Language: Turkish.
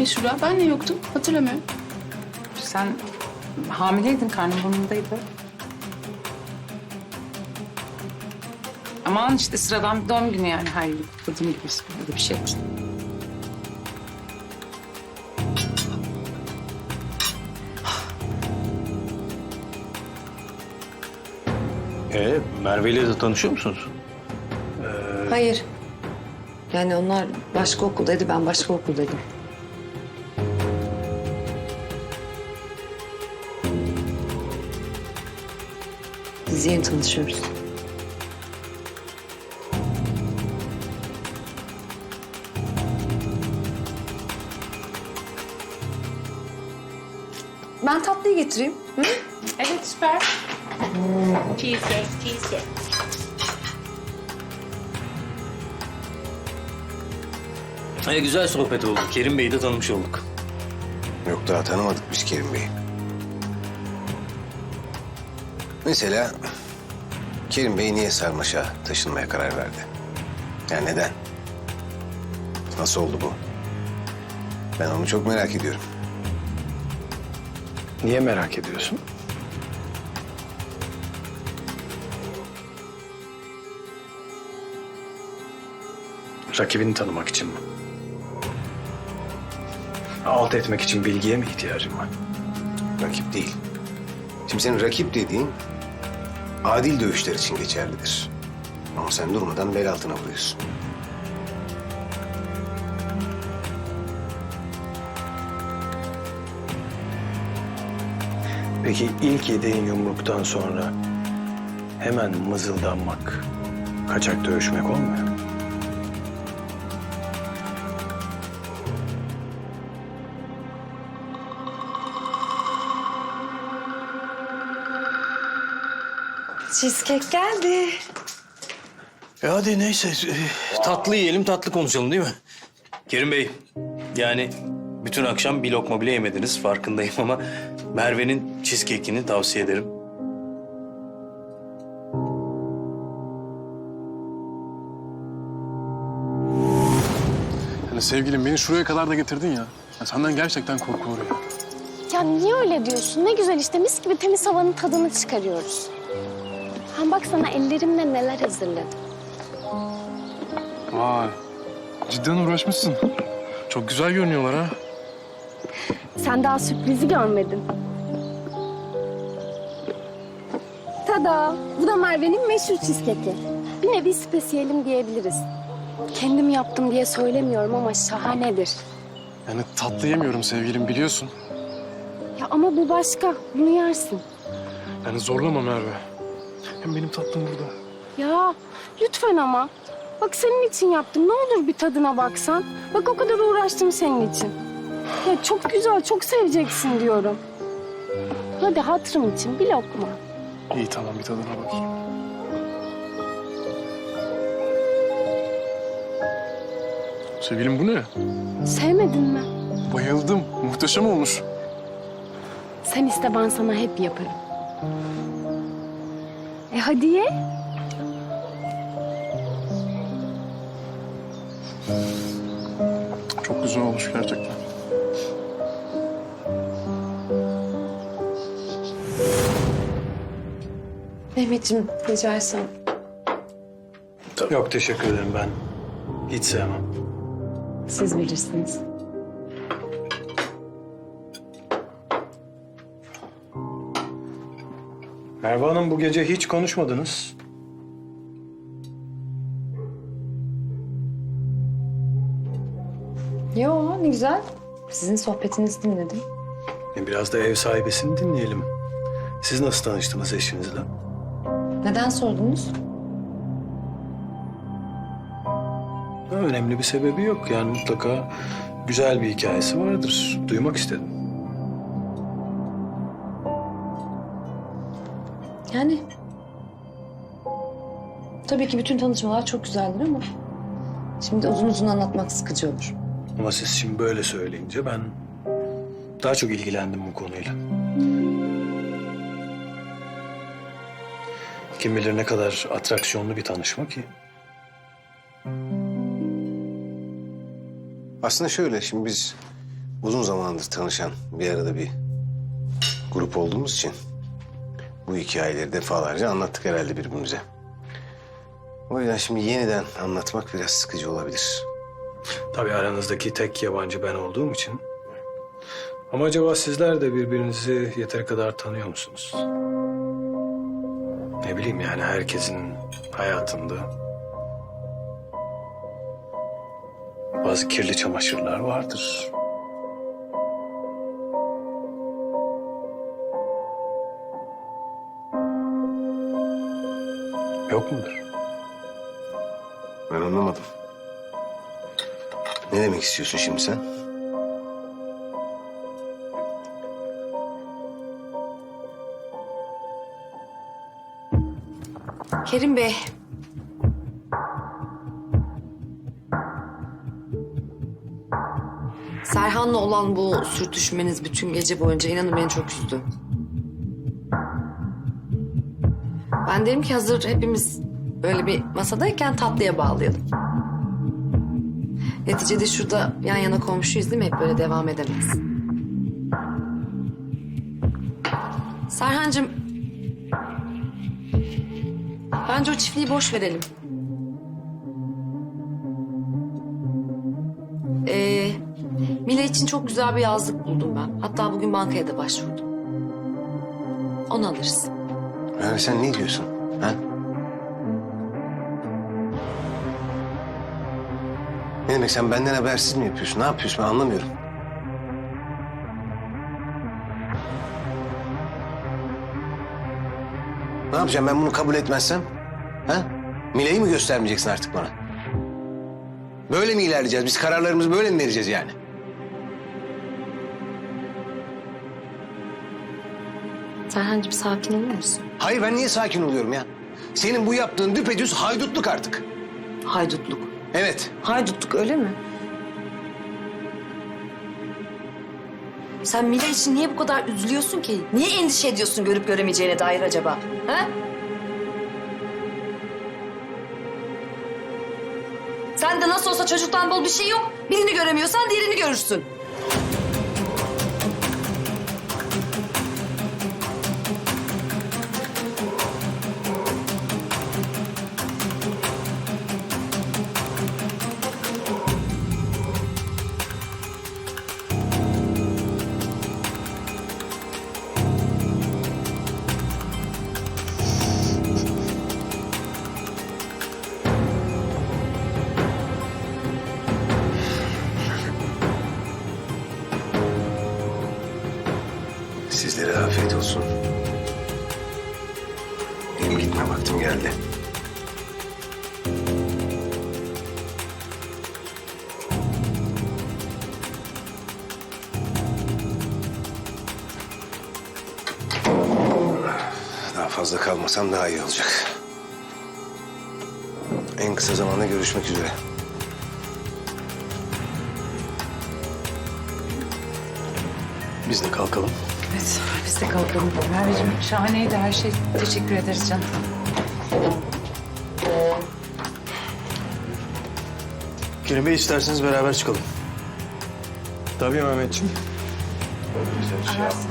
meşhura? Ben de yoktum. Hatırlamıyorum. Sen hamileydin, karnın burnundaydı. Aman işte sıradan bir doğum günü yani her yıl kutladığım gibi öyle bir şey. Ee, Merve ile de tanışıyor musunuz? Hayır. Yani onlar başka okuldaydı, ben başka okuldaydım. Biz yeni tanışıyoruz. Ben tatlıyı getireyim. Hı? Evet süper. Cheesecake, cheesecake. Ee, güzel sohbet oldu. Kerim Bey'i de tanımış olduk. Yok daha tanımadık biz Kerim Bey'i. Mesela Kerim Bey niye Sarmaş'a taşınmaya karar verdi? Yani neden? Nasıl oldu bu? Ben onu çok merak ediyorum. Niye merak ediyorsun? Rakibini tanımak için mi? Alt etmek için bilgiye mi ihtiyacın var? Rakip değil. Şimdi senin rakip dediğin adil dövüşler için geçerlidir. Ama sen durmadan bel altına vuruyorsun. Peki ilk yediğin yumruktan sonra hemen mızıldanmak, kaçak dövüşmek olmuyor Cheesecake geldi. E hadi neyse. e, Tatlı yiyelim, tatlı konuşalım değil mi? Kerim Bey, yani bütün akşam bir lokma bile yemediniz farkındayım ama Merve'nin cheesecake'ini tavsiye ederim. Yani sevgilim beni şuraya kadar da getirdin ya. ya senden gerçekten korku vuruyor. Ya niye öyle diyorsun? Ne güzel işte mis gibi temiz havanın tadını çıkarıyoruz. Hem bak sana ellerimle neler hazırladım. Vay. Cidden uğraşmışsın. Çok güzel görünüyorlar ha. Sen daha sürprizi görmedin. Tada! Bu da Merve'nin meşhur cheesecake'i. Bir nevi spesiyelim diyebiliriz. Kendim yaptım diye söylemiyorum ama şahanedir. Yani tatlı yemiyorum sevgilim biliyorsun. Ya ama bu başka. Bunu yersin. Yani zorlama Merve. Hem benim tatlım burada. Ya lütfen ama. Bak senin için yaptım. Ne olur bir tadına baksan. Bak o kadar uğraştım senin için. Ya çok güzel, çok seveceksin diyorum. Hadi hatırım için bir lokma. İyi tamam bir tadına bakayım. Sevgilim bu ne? Sevmedin mi? Bayıldım. Muhteşem olmuş. Sen iste ben sana hep yaparım. E hadi ye. Çok güzel olmuş gerçekten. Mehmetciğim rica etsem. Yok teşekkür ederim ben. Hiç sevmem. Siz bilirsiniz. Merve Hanım bu gece hiç konuşmadınız. Yo ne güzel. Sizin sohbetinizi dinledim. E, Biraz da ev sahibesini dinleyelim. Siz nasıl tanıştınız eşinizle? Neden sordunuz? Önemli bir sebebi yok. Yani mutlaka güzel bir hikayesi vardır. Duymak istedim. Yani... Tabii ki bütün tanışmalar çok güzeldir ama... Şimdi uzun uzun anlatmak sıkıcı olur. Ama siz şimdi böyle söyleyince ben daha çok ilgilendim bu konuyla. Kim bilir ne kadar atraksiyonlu bir tanışma ki. Aslında şöyle şimdi biz uzun zamandır tanışan bir arada bir grup olduğumuz için bu hikayeleri defalarca anlattık herhalde birbirimize. O yüzden şimdi yeniden anlatmak biraz sıkıcı olabilir. Tabii aranızdaki tek yabancı ben olduğum için. Ama acaba sizler de birbirinizi yeteri kadar tanıyor musunuz? Ne bileyim yani herkesin hayatında bazı kirli çamaşırlar vardır. Yok mudur? Ben anlamadım. Ne demek istiyorsun şimdi sen? Kerim Bey. Serhan'la olan bu sürtüşmeniz bütün gece boyunca inanın beni çok üzdü. Ben derim ki hazır hepimiz böyle bir masadayken tatlıya bağlayalım. Neticede şurada yan yana komşuyuz değil mi? Hep böyle devam edemeyiz. Serhancığım Bence o çiftliği boş verelim. Ee, Mile için çok güzel bir yazlık buldum ben. Hatta bugün bankaya da başvurdum. Onu alırız. Merve sen ne diyorsun? Ha? Ne demek sen benden habersiz mi yapıyorsun? Ne yapıyorsun ben anlamıyorum. Ne yapacağım ben bunu kabul etmezsem? Ha? Mile'yi mi göstermeyeceksin artık bana? Böyle mi ilerleyeceğiz? Biz kararlarımızı böyle mi vereceğiz yani? Serhancığım sakin olur musun? Hayır ben niye sakin oluyorum ya? Senin bu yaptığın düpedüz haydutluk artık. Haydutluk. Evet. Haydutluk öyle mi? Sen Mile için niye bu kadar üzülüyorsun ki? Niye endişe ediyorsun görüp göremeyeceğine dair acaba? Ha? Sen de nasıl olsa çocuktan bol bir şey yok. Birini göremiyorsan diğerini görürsün. Vaktim geldi. Daha fazla kalmasam daha iyi olacak. En kısa zamanda görüşmek üzere. Biz de kalkalım. Evet, biz de kalkalım. Merveciğim şahaneydi her şey. Teşekkür ederiz canım. Kerim Bey isterseniz beraber çıkalım. Tabii Mehmetciğim. Ararsın.